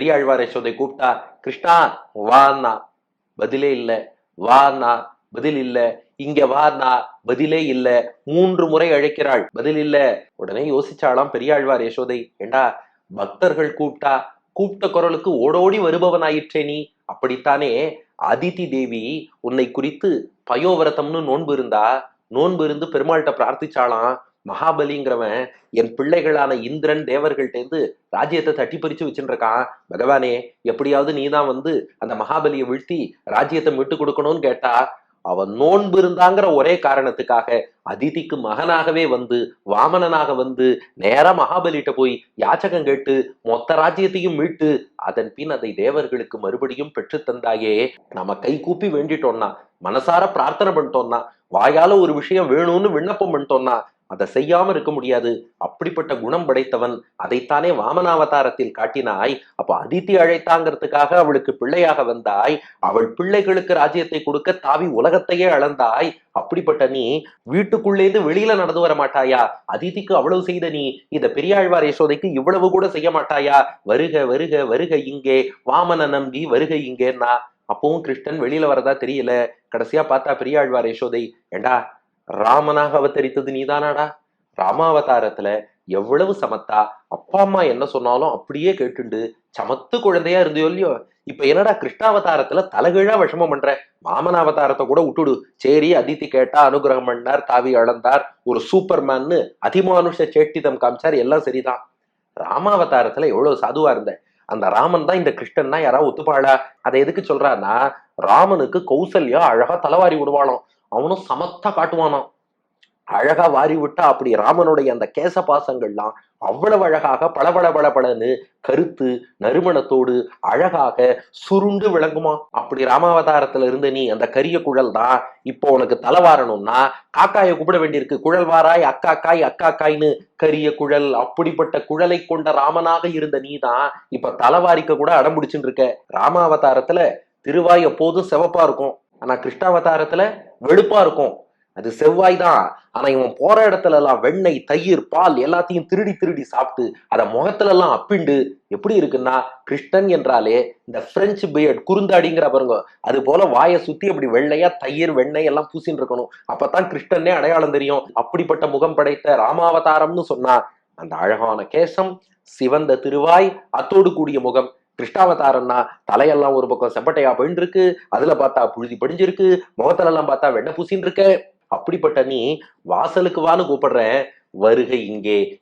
பெரியாழ்வார் யசோதை கூப்பிட்டா கிருஷ்ணா வான்னா பதிலே இல்ல. வான்னா பதில் இல்ல. இங்க வான்னா பதிலே இல்ல. மூன்று முறை அழைக்கிறாள் பதில் இல்ல. உடனே யோசிச்சாலாம் பெரியாழ்வார் யசோதை ஏண்டா பக்தர்கள் கூப்பிட்டா கூப்பிட்ட குரலுக்கு ஓடோடி வருபவனாயிற்றே நீ? அப்படித்தானே? அதிதி தேவி உன்னை குறித்து பயோவரதம்னு நோன்பு இருந்தா நோன்பு இருந்து பெருமாள்கிட்ட பிரார்த்திச்சாலாம் மகாபலிங்கிறவன் என் பிள்ளைகளான இந்திரன் தேவர்கள்ட்டேந்து ராஜ்யத்தை தட்டி பறிச்சு வச்சுருக்கான் பகவானே எப்படியாவது நீதான் வந்து அந்த மகாபலியை வீழ்த்தி ராஜ்யத்தை விட்டு கொடுக்கணும்னு கேட்டா அவன் நோன்பு இருந்தாங்கிற ஒரே காரணத்துக்காக அதிதிக்கு மகனாகவே வந்து வாமனனாக வந்து நேர மகாபலிட்ட போய் யாச்சகம் கேட்டு மொத்த ராஜ்யத்தையும் மீட்டு அதன் பின் அதை தேவர்களுக்கு மறுபடியும் பெற்று தந்தாயே. நம்ம கை கூப்பி வேண்டிட்டோம்னா மனசார பிரார்த்தனை பண்ணிட்டோம்னா வாயால ஒரு விஷயம் வேணும்னு விண்ணப்பம் பண்ணிட்டோம்னா அதை செய்யாம இருக்க முடியாது. அப்படிப்பட்ட குணம் படைத்தவன் அதைத்தானே வாமனாவதாரத்தில் காட்டினாய். அப்ப அதித்தி அழைத்தாங்கிறதுக்காக அவளுக்கு பிள்ளையாக வந்தாய். அவள் பிள்ளைகளுக்கு ராஜ்யத்தை கொடுக்க தாவி உலகத்தையே அளந்தாய். அப்படிப்பட்ட நீ வீட்டுக்குள்ளேந்து வெளியில நடந்து வர மாட்டாயா? அதிதிக்கு அவ்வளவு செய்த நீ. இந்த பெரியாழ்வார் யசோதைக்கு இவ்வளவு கூட செய்ய மாட்டாயா? வருக வருக வருக இங்கே. வாமன நம்பி வருக இங்கேன்னா. அப்பவும் கிருஷ்ணன் வெளியில வரதா தெரியல. கடைசியா பார்த்தா பெரியாழ்வார் யசோதை ஏண்டா ராமனாக அவதரித்தது நீதானாடா? ராமாவதாரத்துல எவ்வளவு சமத்தா? அப்பா அம்மா என்ன சொன்னாலும் அப்படியே கேட்டுண்டு சமத்து குழந்தையா இருந்தியோ இல்லையோ? இப்ப என்னடா கிருஷ்ணாவதாரத்துல தலகிழா விஷமம் பண்ற? மாமனாவதாரத்தை கூட விட்டுடு. சரி அதித்தி கேட்டா அனுகிரகம் பண்ணார் தாவி அளந்தார் ஒரு சூப்பர்மேன்னு அதிமானுஷ சேட்டிதம் காமிச்சார் எல்லாம் சரிதான். ராமாவதாரத்துல எவ்வளவு சாதுவா இருந்த? அந்த ராமன் தான் இந்த கிருஷ்ணன் தான் யாராவது ஒத்துப்பாளா? அதை எதுக்கு சொல்றான்னா ராமனுக்கு கௌசல்யா அழகா தலைவாரி விடுவாளாம் அவனும் சமத்தா காட்டுவானாம். அழகா வாரி விட்டா அப்படி ராமனுடைய அந்த கேச பாசங்கள்லாம் அவ்வளவு அழகாக பளபள பளபளன்னு கருத்து நறுமணத்தோடு அழகாக சுருண்டு விளங்குமா? அப்படி ராமாவதாரத்துல இருந்த நீ அந்த கரிய குழல் தான் இப்போ உனக்கு தலைவாரணும்னா காக்காயை கூப்பிட வேண்டியிருக்கு. குழல் வாராய் அக்காக்காய் அக்காக்காய்னு கரிய குழல் அப்படிப்பட்ட குழலை கொண்ட ராமனாக இருந்த நீ தான் இப்ப தலைவாரிக்க கூட அடம்பிடிச்சுட்டு இருக்க. ராமாவதாரத்துல திருவாய் எப்போதும் சிவப்பா இருக்கும். ஆனா கிருஷ்ணாவதாரத்துல வெளுப்பா இருக்கும். அது செவ்வாய் தான். ஆனா இவன் போற இடத்துல எல்லாம் வெண்ணெய் தயிர் பால் எல்லாத்தையும் திருடி திருடி சாப்பிட்டு அத முகத்துல எல்லாம் அப்பிண்டு எப்படி இருக்குன்னா கிருஷ்ணன் என்றாலே இந்த பிரெஞ்சு பியர்ட் குறுந்தாடிங்கிற பாருங்க அது போல வாயை சுத்தி அப்படி வெள்ளையா தயிர் வெண்ணெய் எல்லாம் பூசின்னு இருக்கணும். அப்பதான் கிருஷ்ணனே அடையாளம் தெரியும். அப்படிப்பட்ட முகம் படைத்த ராமாவதாரம்னு சொன்னா அந்த அழகான கேசம் சிவந்த திருவாய் அத்தோடு கூடிய முகம். கிருஷ்ணாவதாரம்னா தலையெல்லாம் ஒரு பக்கம் செப்பட்டையா போயின்னு இருக்கு அதுல பார்த்தா புழுதி படிஞ்சிருக்கு முகத்துல எல்லாம் பார்த்தா வெண்ணை பூசின்னு இருக்க அப்படிப்பட்ட நீ வாசலுக்கு வான்னு கூப்பிடுற வருகை இங்கே